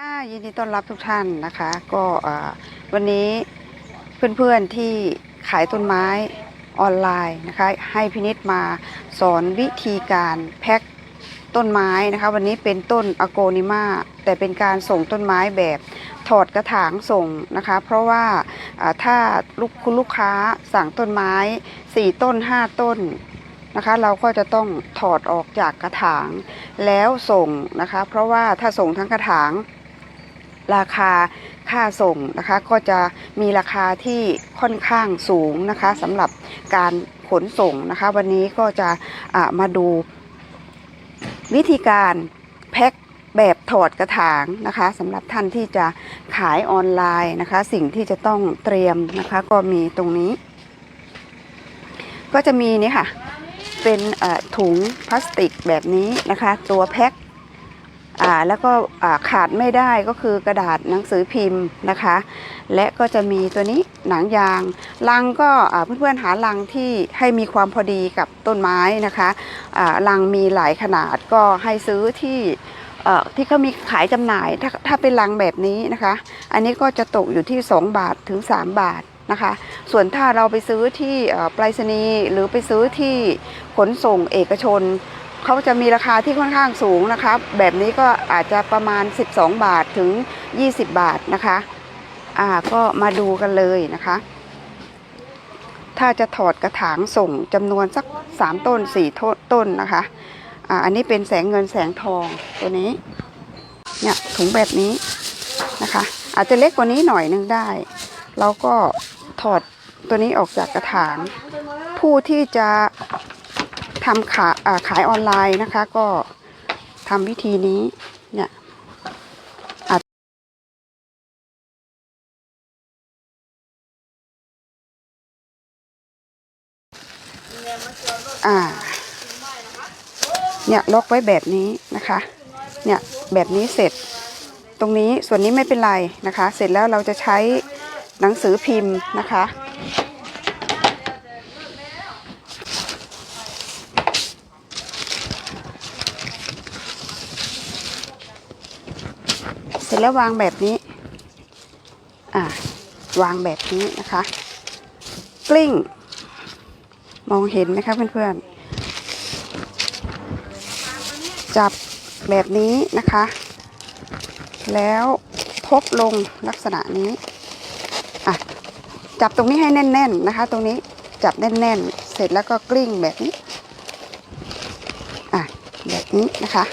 ค่ะยินดีต้อนรับทุกท่านนะคะ ก็วันนี้เพื่อนๆที่ขายต้นไม้ออนไลน์นะคะ ให้พินิษมาสอนวิธีการแพ็คต้นไม้นะคะ วันนี้เป็นต้นอโกนิมาแต่เป็นการส่งต้นไม้แบบถอดกระถางส่งนะคะ เพราะว่าอ่าถ้าลูกคุณลูกค้าสั่งต้นไม้ 4 ต้น 5 ต้นนะคะเราก็จะต้องถอดออกจากกระถางแล้วส่งนะคะ เพราะว่าถ้าส่งทั้งกระถาง ราคาค่าส่งนะคะก็จะมีราคาที่ค่อนข้างสูงนะคะสำหรับการขนส่งนะคะ วันนี้ก็จะอ่ามาดูวิธีการแพ็คแบบถอดกระถางนะคะสำหรับท่านที่จะขายออนไลน์นะคะ สิ่งที่จะต้องเตรียมนะคะก็มีตรงนี้ ก็จะมีนี่ค่ะ เป็นถุงพลาสติกแบบนี้นะคะ ตัวแพ็ค อ่าแล้วก็อ่าขาดไม่ได้ก็คือกระดาษหนังสือพิมพ์นะคะ และก็จะมีตัวนี้หนังยางลังก็อ่าเพื่อนๆหาลังที่ให้มีความพอดีกับต้นไม้นะคะอ่าลังมีหลายขนาดก็ให้ซื้อที่เอ่อที่เขามีขายจำหน่ายถ้าถ้าเป็นลังแบบนี้นะคะ อันนี้ก็จะตกอยู่ที่ 2 บาทถึง 3 บาทนะคะ ส่วนถ้าเราไปซื้อที่อ่อไปรษณีย์หรือไปซื้อที่ขนส่งเอกชน เขาจะมีราคาที่ค่อนข้างสูงนะคะแบบนี้ก็อาจจะประมาณ 12 บาทถึง 20 บาทนะคะ อ่าก็มาดูกันเลยนะคะ ถ้าจะถอดกระถางส่งจำนวนสัก 3 ต้น 4 ต้นนะคะ อ่าอันนี้เป็นแสงเงินแสงทองตัวนี้ เนี่ยถุงแบบนี้นะคะ อาจจะเล็กกว่านี้หน่อยนึงได้ เราก็ถอดตัวนี้ออกจากกระถาง ผู้ที่จะ ทำขาาขายออนไลน์นะคะ ก็ทำวิธีนี้เนี่ยอ่า เนี่ยล็อกไว้แบบนี้นะคะ เนี่ยแบบนี้เสร็จ ตรงนี้ส่วนนี้ไม่เป็นไรนะคะ เสร็จแล้วเราจะใช้หนังสือพิมพ์นะคะ ร็จแล้ววางแบบนี้ อ่าวางแบบนี้นะคะ กลิ้ง มองเห็นไหมคะเพื่อนๆ จับแบบนี้นะคะ แล้วทบลงลักษณะนี้ อะ จับตรงนี้ให้แน่น ๆนะคะ ตรงนี้จับแน่น ๆ เสร็จแล้วก็กลิ้งแบบนี้ อะ แบบนี้นะคะ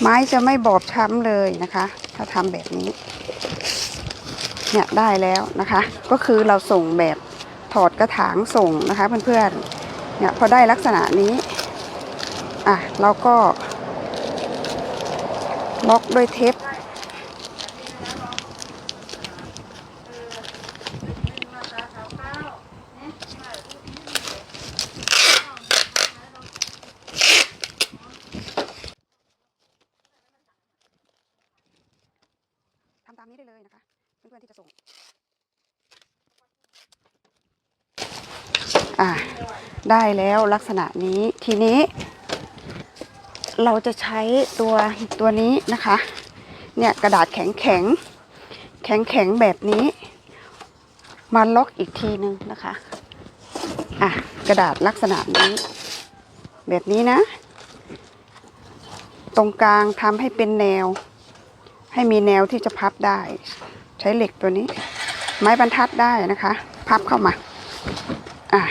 ไม้จะไม่บอบช้ำเลยนะคะ ถ้าทำแบบนี้ เนี่ยได้แล้วนะคะ ก็คือเราส่งแบบถอดกระถางส่งนะคะเพื่อนๆเนี่ยพอได้ลักษณะนี้อะเราก็ล็อกด้วยเทปามนี้ได้เลยนะคะเพื่อนๆที่จะส่งอะได้แล้วลักษณะนี้ทีนี้ เราจะใช้ตัวตัวนี้นะคะ เนี่ยกระดาษแข็งแข็งแข็งแข็งแบบนี้ มาล็อกอีกทีนึงนะคะอะกระดาษลักษณะนี้ แบบนี้นะ ตรงกลางทำให้เป็นแนว ให้มีแนวที่จะพับได้ ใช้เหล็กตัวนี้ ไม้บรรทัดได้นะคะ พับเข้ามา อะ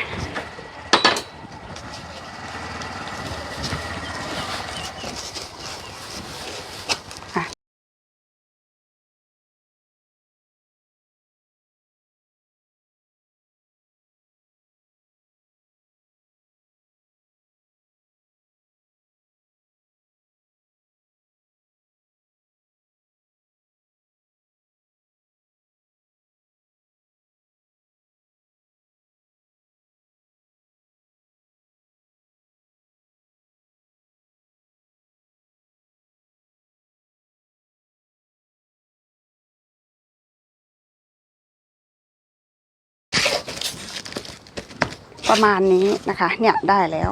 ประมาณนี้นะคะ เนี่ยได้แล้ว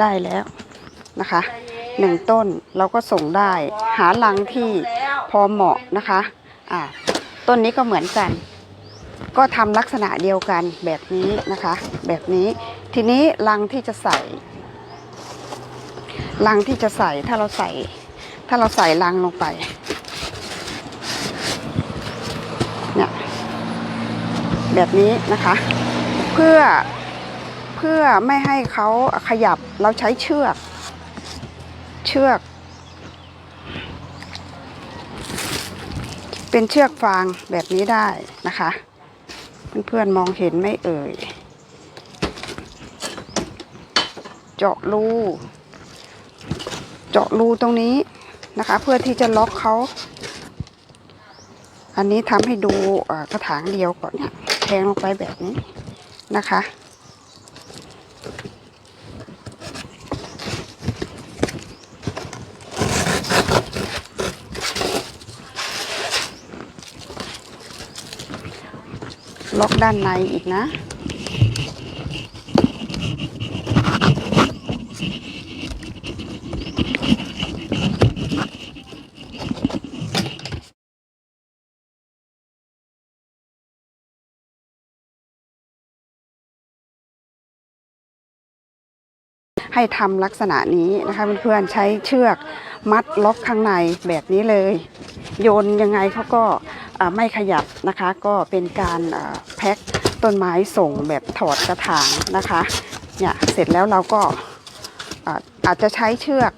ได้แล้วนะคะหนึ่งต้นเราก็ส่งได้หารังที่พอเหมาะนะคะอ่าต้นนี้ก็เหมือนกัน ก็ทำลักษณะเดียวกันแบบนี้นะคะ แบบนี้ทีนี้รังที่จะใส่รังที่จะใส่ถ้าเราใส่ ถ้าเราใส่รังลงไปเนี่ยแบบนี้นะคะ เพื่อ เพื่อไม่ให้เขาขยับเราใช้เชือก เชือก เป็นเชือกฟางแบบนี้ได้นะคะ เพื่อนๆมองเห็นไม่เอ่ย เจาะรู เจาะรูตรงนี้นะคะ เพื่อที่จะล็อกเขา อันนี้ทำให้ดูกระถางเดียวก่อนเนี่ยแทงลงไปแบบนี้นะคะ ล็อกด้านในอีกนะ ให้ทำลักษณะนี้นะคะเพื่อนๆใช้เชือกมัดล็อกข้างในแบบนี้เลย โยนยังไงเขาก็ไม่ขยับนะคะ ก็เป็นการแพ็คต้นไม้ส่งแบบถอดกระถางนะคะเนี่ยเสร็จแล้วเราก็อาอาจจะใช้เชือก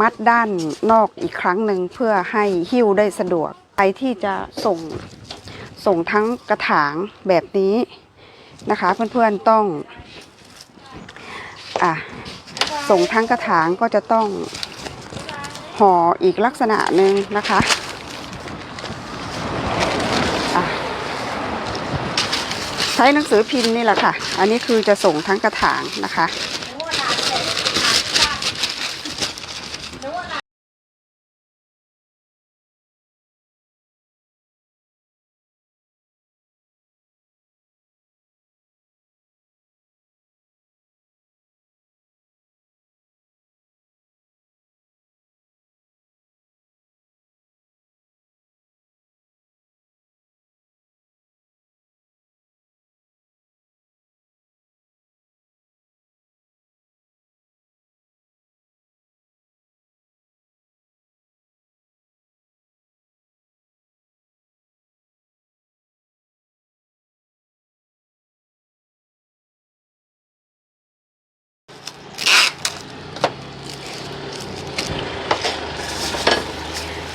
มัดด้านนอกอีกครั้งหนึ่งเพื่อให้หิ้วได้สะดวกใครที่จะส่งส่งทั้งกระถางแบบนี้นะคะ เพื่อนๆต้องอะ ส่งทั้งกระถางก็จะต้องห่ออีกลักษณะหนึ่งนะคะใช้หนังสือพิมพ์นี่แหละค่ะ อันนี้คือจะส่งทั้งกระถางนะคะ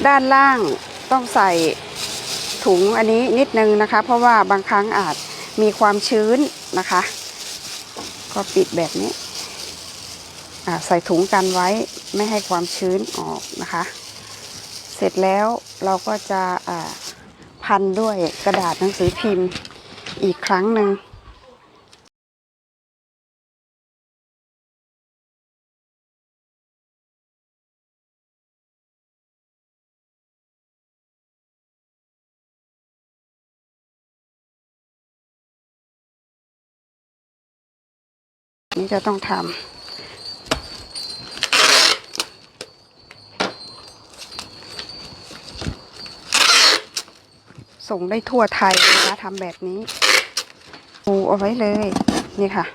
ด้านล่างต้องใส่ถุงอันนี้นิดนึงนะคะ เพราะว่าบางครั้งอาจมีความชื้นนะคะ ก็ปิดแบบนี้ใส่ถุงกันไว้ไม่ให้ความชื้นออกนะคะ เสร็จแล้วเราก็จะพันด้วยกระดาษหนังสือพิมพ์อีกครั้งหนึ่ง นี่จะต้องทำส่งได้ทั่วไทยนะคะทำแบบนี้ปูเอาไว้เลย นี่ค่ะ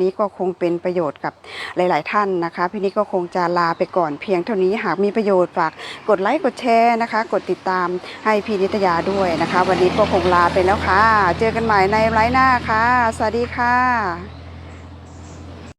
นี้ก็คงเป็นประโยชน์กับ หลาย ๆ ท่านนะคะพี่นิกก็คงจะลาไปก่อนเพียงเท่านี้หากมีประโยชน์ฝากกดไลค์กดแชร์นะคะ กดติดตามให้พี่นิตยาด้วยนะคะ วันนี้ก็คงลาไปแล้วค่ะ เจอกันใหม่ในไลฟ์หน้าค่ะ สวัสดีค่ะ